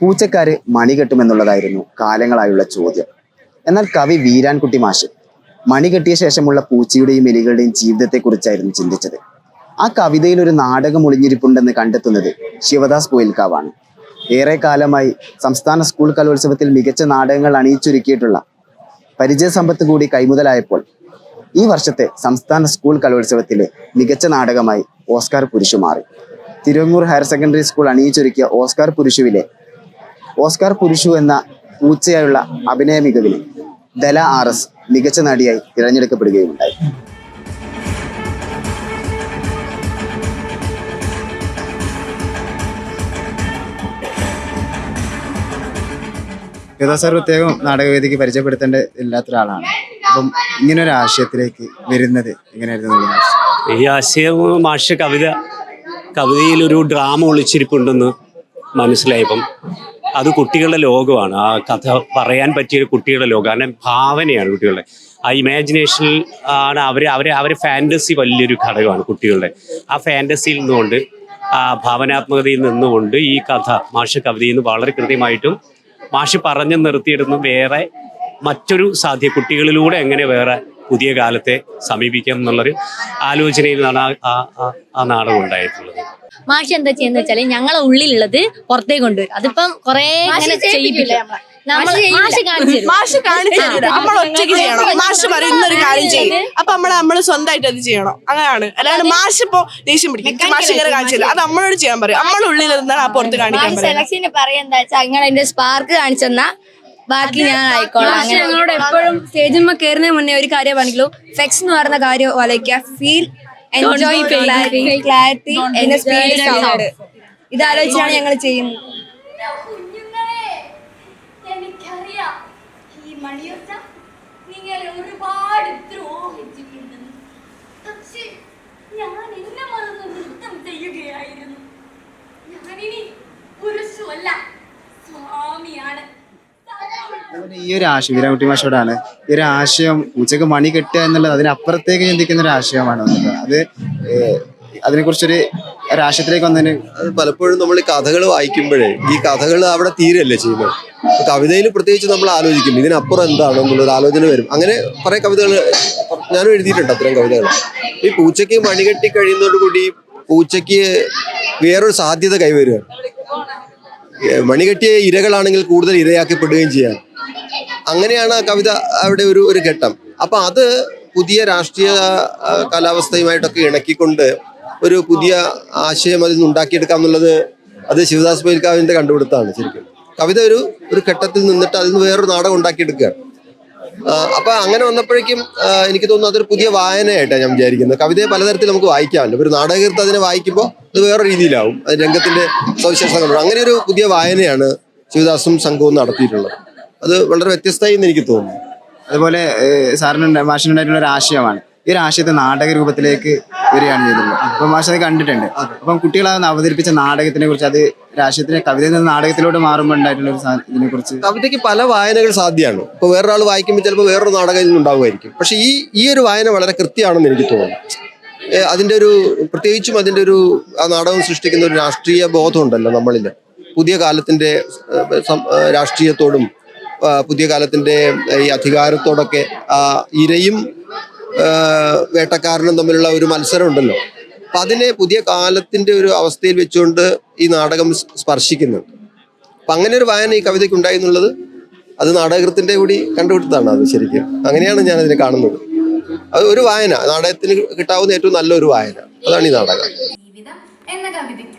പൂച്ചക്കാര് മണി കെട്ടുമെന്നുള്ളതായിരുന്നു കാലങ്ങളായുള്ള ചോദ്യം. എന്നാൽ കവി വീരാൻകുട്ടി മാഷ് മണി കെട്ടിയ ശേഷമുള്ള പൂച്ചയുടെയും എലികളുടെയും ജീവിതത്തെക്കുറിച്ചായിരുന്നു ചിന്തിച്ചത്. ആ കവിതയിൽ ഒരു നാടകം ഒളിഞ്ഞിരിപ്പുണ്ടെന്ന് കണ്ടെത്തുന്നത് ശിവദാസ് കോയിൽക്കാവാണ് ഏറെ കാലമായി സംസ്ഥാന സ്കൂൾ കലോത്സവത്തിൽ മികച്ച നാടകങ്ങൾ അണിയിച്ചൊരുക്കിയിട്ടുള്ള പരിചയസമ്പത്ത് കൂടി കൈമുതലായപ്പോൾ ഈ വർഷത്തെ സംസ്ഥാന സ്കൂൾ കലോത്സവത്തിലെ മികച്ച നാടകമായി ഓസ്കാർ പുരുഷു മാറി. തിരുവങ്ങൂർ ഹയർ സെക്കൻഡറി സ്കൂൾ അണിയിച്ചൊരുക്കിയ ഓസ്കാർ പുരുഷുവിലെ ഓസ്കാർ പുരുഷു എന്ന പൂച്ചയായുള്ള അഭിനയ മികവിന് ദല ആർ എസ് മികച്ച നടിയായി തിരഞ്ഞെടുക്കപ്പെടുകയുണ്ടായി യഥാ സാർ പ്രത്യേകം നാടകവേദിക്ക് പരിചയപ്പെടുത്തേണ്ട ഇല്ലാത്ത ഒരാളാണ്. അപ്പം ഇങ്ങനെ ഒരു ആശയത്തിലേക്ക് വരുന്നത് എങ്ങനെയായിരുന്നു ഈ ആശയം മാഷ കവിത കവിതയിൽ ഒരു ഡ്രാമ ഒളിച്ചിരിപ്പുണ്ടെന്ന് മനസ്സിലായപ്പം അത് കുട്ടികളുടെ ലോകമാണ്. ആ കഥ പറയാൻ പറ്റിയ കുട്ടികളുടെ ലോകം. കാരണം ഭാവനയാണ് കുട്ടികളുടെ. ആ ഇമാജിനേഷനിൽ ആണ് അവർ അവരെ അവരെ ഫാന്റസി വലിയൊരു ഘടകമാണ് കുട്ടികളുടെ. ആ ഫാന്റസിയിൽ നിന്നുകൊണ്ട് ആ ഭാവനാത്മകതയിൽ നിന്നുകൊണ്ട് ഈ കഥ മാഷ് കവിതയിൽ നിന്ന് വളരെ കൃത്യമായിട്ടും മാഷ് പറഞ്ഞു നിർത്തിയിടുന്ന വേറെ മറ്റൊരു സാധ്യ കുട്ടികളിലൂടെ എങ്ങനെ വേറെ പുതിയ കാലത്തെ സമീപിക്കാം എന്നുള്ളൊരു ആലോചനയിൽ നിന്നാണ് ആ- ആ ആ- ആ നാടകം ഉണ്ടായിട്ടുള്ളത്. മാഷ് എന്താ ചെയ്യുന്ന വെച്ചാൽ ഞങ്ങളെ ഉള്ളിലുള്ളത് പുറത്തേക്ക് കൊണ്ടുവരും. അതിപ്പം കൊറേ ഇങ്ങനെ ചെയ്യിപ്പിക്കും. നമ്മൾ മാഷ് കാണിച്ചു നമ്മൾ ഒറ്റയ്ക്ക് ചെയ്യണം. മാഷ് പറയും ഇന്നൊരു കാര്യം ചെയ്യും. അപ്പൊ നമ്മൾ നമ്മൾ സ്വന്തമായിട്ട് അത് ചെയ്യണം. അങ്ങനെയാണ് അല്ലാണ്ട് മാഷ് ഇപ്പൊ ദേഷ്യം പിടിക്കും. മാഷ് ഇങ്ങനെ കാണിച്ചില്ല അത് നമ്മളോട് ചെയ്യാൻ പറയും. നമ്മൾ ഉള്ളിൽ നിന്നാണ് ആ പുറത്ത് കാണിക്കാൻ സെലക്ഷന് പറയാ. അതിന്റെ സ്പാർക്ക് കാണിച്ചെന്നാ ബാക്കി ഞാൻ ആയിക്കോളാം. ഞങ്ങളോട് എപ്പോഴും സ്റ്റേജിന്മ കയറുന്നതിന് മുന്നേ ഒരു കാര്യം പറഞ്ഞില്ലോ ഫെക്സ് എന്ന് പറയുന്ന കാര്യം വലയ്ക്കുക. ഫീൽ എൻജോയ് ക്ലാരിറ്റി എന്റെ സ്പീഡ് ഇത് ആലോചിച്ചാണ് ഞങ്ങൾ ചെയ്യുന്നത് ഒരുപാട് ദ്രോഹിച്ചിട്ടുണ്ടെന്ന്. പക്ഷേ ഞാൻ ഈ ഒരു ആശയം വീരാകുട്ടി മാഷോടാണ്. ഈ ഒരു ആശയം ഉച്ചയ്ക്ക് മണി കെട്ടുക എന്നുള്ളത് അതിനപ്പുറത്തേക്ക് ചിന്തിക്കുന്ന ഒരു ആശയമാണ് അത് അതിനെ അതിനെക്കുറിച്ചൊരു ഒരു ആശയത്തിലേക്ക് വന്നതിന് അത് പലപ്പോഴും നമ്മൾ ഈ കഥകൾ വായിക്കുമ്പോഴേ ഈ കഥകൾ അവിടെ തീരല്ലേ ചെയ്യുന്നത്? കവിതയിൽ പ്രത്യേകിച്ച് നമ്മൾ ആലോചിക്കും ഇതിനപ്പുറം എന്താണ് എന്നുള്ളൊരു ആലോചന വരും. അങ്ങനെ കുറെ കവിതകൾ ഞാനും എഴുതിയിട്ടുണ്ട് അത്തരം കവിതകൾ. ഈ പൂച്ചയ്ക്ക് മണികെട്ടി കഴിയുന്നതോടുകൂടി പൂച്ചയ്ക്ക് വേറൊരു സാധ്യത കൈവരുക മണികെട്ടിയ ഇരകളാണെങ്കിൽ കൂടുതൽ ഇരയാക്കപ്പെടുകയും ചെയ്യാം. അങ്ങനെയാണ് ആ കവിത അവിടെ ഒരു ഒരു ഘട്ടം. അപ്പൊ അത് പുതിയ രാഷ്ട്രീയ കാലാവസ്ഥയുമായിട്ടൊക്കെ ഇണക്കിക്കൊണ്ട് ഒരു പുതിയ ആശയം അതിൽ നിന്ന് ഉണ്ടാക്കിയെടുക്കാം എന്നുള്ളത് അത് ശിവദാസ് പൈൽക്കാവിന്റെ കണ്ടുപിടുത്താണ് ശരിക്കും. കവിത ഒരു ഒരു ഘട്ടത്തിൽ നിന്നിട്ട് അതിൽ നിന്ന് വേറൊരു നാടകം ഉണ്ടാക്കിയെടുക്കുകയാണ്. അപ്പൊ അങ്ങനെ വന്നപ്പോഴേക്കും എനിക്ക് തോന്നുന്നു അതൊരു പുതിയ വായനയായിട്ടാണ് ഞാൻ വിചാരിക്കുന്നത്. കവിതയെ പലതരത്തിൽ നമുക്ക് വായിക്കാമല്ലോ. ഒരു നാടകീർത്ത് അതിനെ വായിക്കുമ്പോൾ അത് വേറെ രീതിയിലാവും. അത് രംഗത്തിന്റെ സവിശേഷതകളുണ്ട് അങ്ങനെ ഒരു പുതിയ വായനയാണ് ശിവദാസും സംഘവും നടത്തിയിട്ടുള്ളത്. അത് വളരെ വ്യത്യസ്തമായി എന്ന് എനിക്ക് തോന്നുന്നു. അതുപോലെ സാറിന് മാഷിനുണ്ടായിട്ടുള്ള ഒരു ആശയമാണ്. ഈ ഒരു ആശയത്തെ നാടക രൂപത്തിലേക്ക് വരികയാണ് ചെയ്തിട്ടുള്ളത്. അപ്പൊ മാഷ് അത് കണ്ടിട്ടുണ്ട്. അപ്പം കുട്ടികൾ അത് അവതരിപ്പിച്ച നാടകത്തിനെ കുറിച്ച് അത് രാഷ്ട്രീയത്തിന്റെ കവിതയിൽ നിന്ന് നാടകത്തിലോട്ട് മാറുമ്പോൾ ഉണ്ടായിട്ടുള്ള ഒരു ഇതിനെ കുറിച്ച്. കവിതയ്ക്ക് പല വായനകൾ സാധ്യമാണ്. ഇപ്പൊ വേറൊരാൾ വായിക്കുമ്പോൾ ചിലപ്പോൾ വേറൊരു നാടകം ഇതിൽ ഉണ്ടാവുമായിരിക്കും. പക്ഷെ ഈ ഈ ഒരു വായന വളരെ കൃത്യമാണെന്ന് എനിക്ക് തോന്നുന്നു. അതിന്റെ ഒരു പ്രത്യേകിച്ചും അതിന്റെ ഒരു ആ നാടകം സൃഷ്ടിക്കുന്ന ഒരു രാഷ്ട്രീയ ബോധമുണ്ടല്ലോ നമ്മളിൽ പുതിയ കാലത്തിന്റെ രാഷ്ട്രീയത്തോടും പുതിയ കാലത്തിന്റെ ഈ അധികാരത്തോടൊക്കെ ഇരയും വേട്ടക്കാരനും തമ്മിലുള്ള ഒരു മത്സരം ഉണ്ടല്ലോ. അപ്പം അതിനെ പുതിയ കാലത്തിന്റെ ഒരു അവസ്ഥയിൽ വെച്ചുകൊണ്ട് ഈ നാടകം സ്പർശിക്കുന്നുണ്ട് അപ്പം അങ്ങനെ ഒരു വായന ഈ കവിതയ്ക്ക് ഉണ്ടായി എന്നുള്ളത് അത് നാടകത്തിന്റെ കൂടി കണ്ടുപിടുത്താണ് അത് ശരിക്കും. അങ്ങനെയാണ് ഞാൻ അതിനെ കാണുന്നത്. അത് ഒരു വായന നാടകത്തിന് കിട്ടാവുന്ന ഏറ്റവും നല്ലൊരു വായന. അതാണ് ഈ നാടകം. ജീവിതം എന്ന കവിതയ്ക്ക്.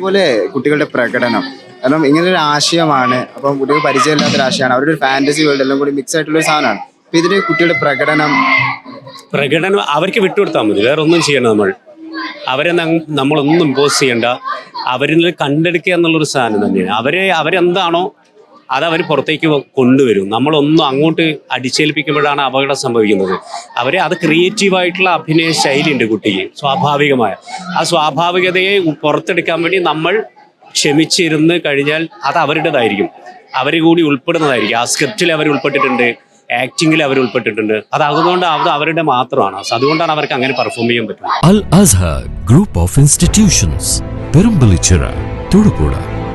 അതുപോലെ കുട്ടികളുടെ പ്രകടനം. കാരണം ഇങ്ങനെ ഒരു ആശയമാണ്. അപ്പം കുട്ടികൾ പരിചയമില്ലാത്ത ഒരു ആശയമാണ്. അവരുടെ ഒരു ഫാന്റസി വേൾഡ് എല്ലാം കൂടി മിക്സ് ആയിട്ടുള്ള ഒരു സാധനമാണ്. അപ്പൊ ഇതിന് കുട്ടികളുടെ പ്രകടനം പ്രകടനം അവർക്ക് വിട്ടുകൊടുത്താൽ മതി. വേറെ ഒന്നും ചെയ്യണ്ട നമ്മൾ. അവരെ നമ്മളൊന്നും ഇമ്പോസ് ചെയ്യണ്ട. അവരിൽ കണ്ടെടുക്കുക എന്നുള്ളൊരു സാധനം തന്നെയാണ്. അവരെ അവരെന്താണോ അത് അവർ പുറത്തേക്ക് കൊണ്ടുവരും. നമ്മളൊന്നും അങ്ങോട്ട് അടിച്ചേൽപ്പിക്കുമ്പോഴാണ് അപകടം സംഭവിക്കുന്നത്. അവരെ അത് ക്രിയേറ്റീവായിട്ടുള്ള അഭിനയ ശൈലിയുണ്ട് കുട്ടിക്ക് സ്വാഭാവികമായ. ആ സ്വാഭാവികതയെ പുറത്തെടുക്കാൻ വേണ്ടി നമ്മൾ ക്ഷമിച്ചിരുന്ന് കഴിഞ്ഞാൽ അത് അവരുടേതായിരിക്കും. അവർ കൂടി ഉൾപ്പെടുന്നതായിരിക്കും. ആ സ്ക്രിപ്റ്റിൽ അവർ ഉൾപ്പെട്ടിട്ടുണ്ട് ആക്ടിങ്ങിൽ അവർ ഉൾപ്പെട്ടിട്ടുണ്ട്. അത് അതുകൊണ്ട് അത് അവരുടെ മാത്രമാണ്. അതുകൊണ്ടാണ് അവർക്ക് അങ്ങനെ പെർഫോം ചെയ്യാൻ പറ്റുന്നത്. Al Azhar group of institutions Perumbalichira Thodupuzha.